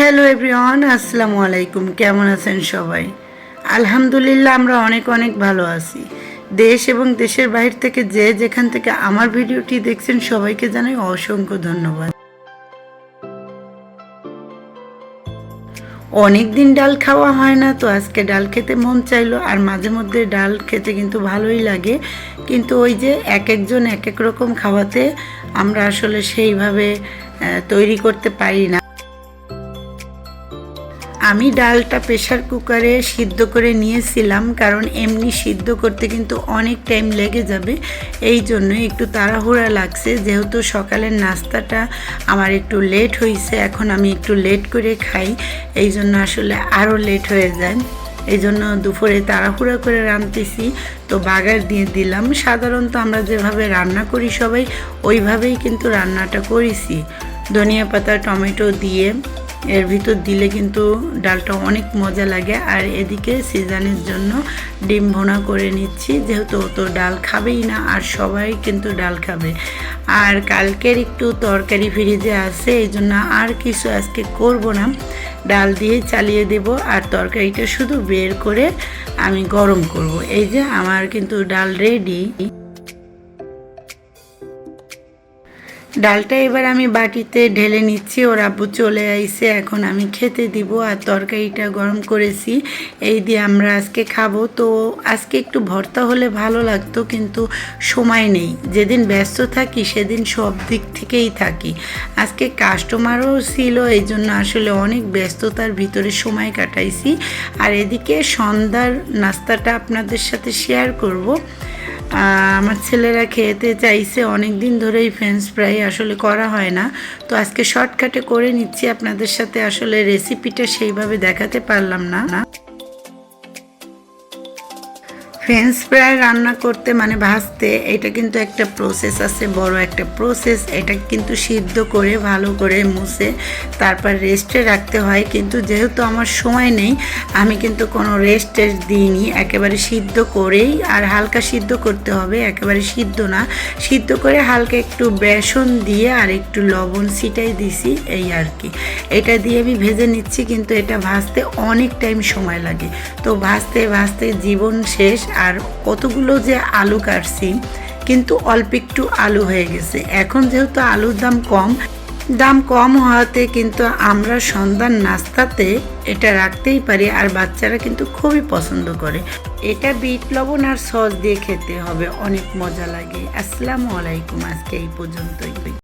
Hello everyone আসসালামু আলাইকুম কেমন আছেন সবাই? আলহামদুলিল্লাহ, আমরা অনেক অনেক ভালো আছি। দেশ এবং দেশের বাইরে থেকে যে যেখান থেকে আমার ভিডিওটি দেখছেন, সবাইকে জানাই অসংখ্য ধন্যবাদ। অনেক দিন ডাল খাওয়া হয় না, তো আজকে ডাল খেতে মন চাইলো, আর মাঝে মধ্যে ডাল খেতে কিন্তু ভালোই লাগে। কিন্তু ওই যে এক একজন এক এক রকম খাওয়াতে আমরা আসলে সেইভাবে তৈরি করতে পারি না। আমি ডালটা প্রেশার কুকারে সিদ্ধ করে নিয়েছিলাম, কারণ এমনি সিদ্ধ করতে কিন্তু অনেক টাইম লেগে যাবে। এই জন্য একটু তাড়াহুড়া লাগছে, যেহেতু সকালের নাস্তাটা আমার একটু লেট হয়েছে, এখন আমি একটু লেট করে খাই। এই জন্য আসলে আরও লেট হয়ে যায়। এই জন্য দুপুরে তাড়াহুড়া করে রাঁধতেছি, তো বাগার দিয়ে দিলাম। সাধারণত আমরা যেভাবে রান্না করি সবাই, ওইভাবেই কিন্তু রান্নাটা করেছি। ধনিয়া পাতা, টমেটো দিয়ে। এর ভিতর দিলে কিন্তু ডালটা অনেক মজা লাগে। আর এদিকে সিজানের জন্য ডিম ভোনা করে নিচ্ছি, যেহেতু ও তো ডাল খাবেই না, আর সবাই কিন্তু ডাল খাবে। আর কালকের একটু তরকারি ফ্রিজে আছে, এই জন্য আর কিছু আজকে করব না। ডাল দিয়ে চালিয়ে দেব, আর তরকারিটা শুধু বের করে আমি গরম করব। এই যে আমার কিন্তু ডাল রেডি ডালটা এবার আমি বাটিতে ঢেলে নিচ্ছি। ওর আব্বু চলে আইসে এখন আমি খেতে দিব আর তরকারিটা গরম করেছি। এই দিয়ে আমরা আজকে খাব। তো আজকে একটু ভর্তা হলে ভালো লাগতো, কিন্তু সময় নেই। যেদিন ব্যস্ত থাকি, সেদিন সব দিক থেকেই থাকি। আজকে কাস্টমারও ছিল, এই জন্য আসলে অনেক ব্যস্ততার ভিতরে সময় কাটাইছি। আর এদিকে সন্ধ্যার নাস্তাটা আপনাদের সাথে শেয়ার করব। আমার ছেলেরা খেতে চাইছে অনেক দিন ধরেই ফ্রেঞ্চ ফ্রাই আসলে করা হয় না। তো আজকে শর্টকাটে করে নিচ্ছি, আপনাদের সাথে আসলে রেসিপিটা সেইভাবে দেখাতে পারলাম না। ফ্রেঞ্চ ফ্রাই রান্না করতে মানে ভাজতে, এটা কিন্তু একটা প্রসেস আছে, বড় একটা প্রসেস এটা কিন্তু সিদ্ধ করে, ভালো করে মুছে, তারপর রেস্টে রাখতে হয়। কিন্তু যেহেতু আমার সময় নেই, আমি কিন্তু কোনো রেস্ট দিইনি। একেবারে সিদ্ধ করেই, আর হালকা সিদ্ধ করতে হবে, একেবারে সিদ্ধ না। সিদ্ধ করে হালকা একটু বেসন দিয়ে আর একটু লবণ ছিটাই দিছি, এই আর কি। এটা দিয়ে আমি ভেজে নিচ্ছি, কিন্তু এটা ভাজতে অনেক টাইম সময় লাগে। তো ভাজতে ভাজতে জীবন শেষ আর কতগুলো যে আলু কাটছি, কিন্তু অল্প একটু আলু হয়ে গেছে। এখন যেহেতু আলুর দাম কম দাম কম হওয়াতে কিন্তু আমরা সন্ধ্যার নাস্তাতে এটা রাখতেই পারি আর বাচ্চারা কিন্তু খুবই পছন্দ করে। এটা বিট, লবণ আর সস দিয়ে খেতে হবে, অনেক মজা লাগে। আসসালামু আলাইকুম, আজকে এই পর্যন্তই।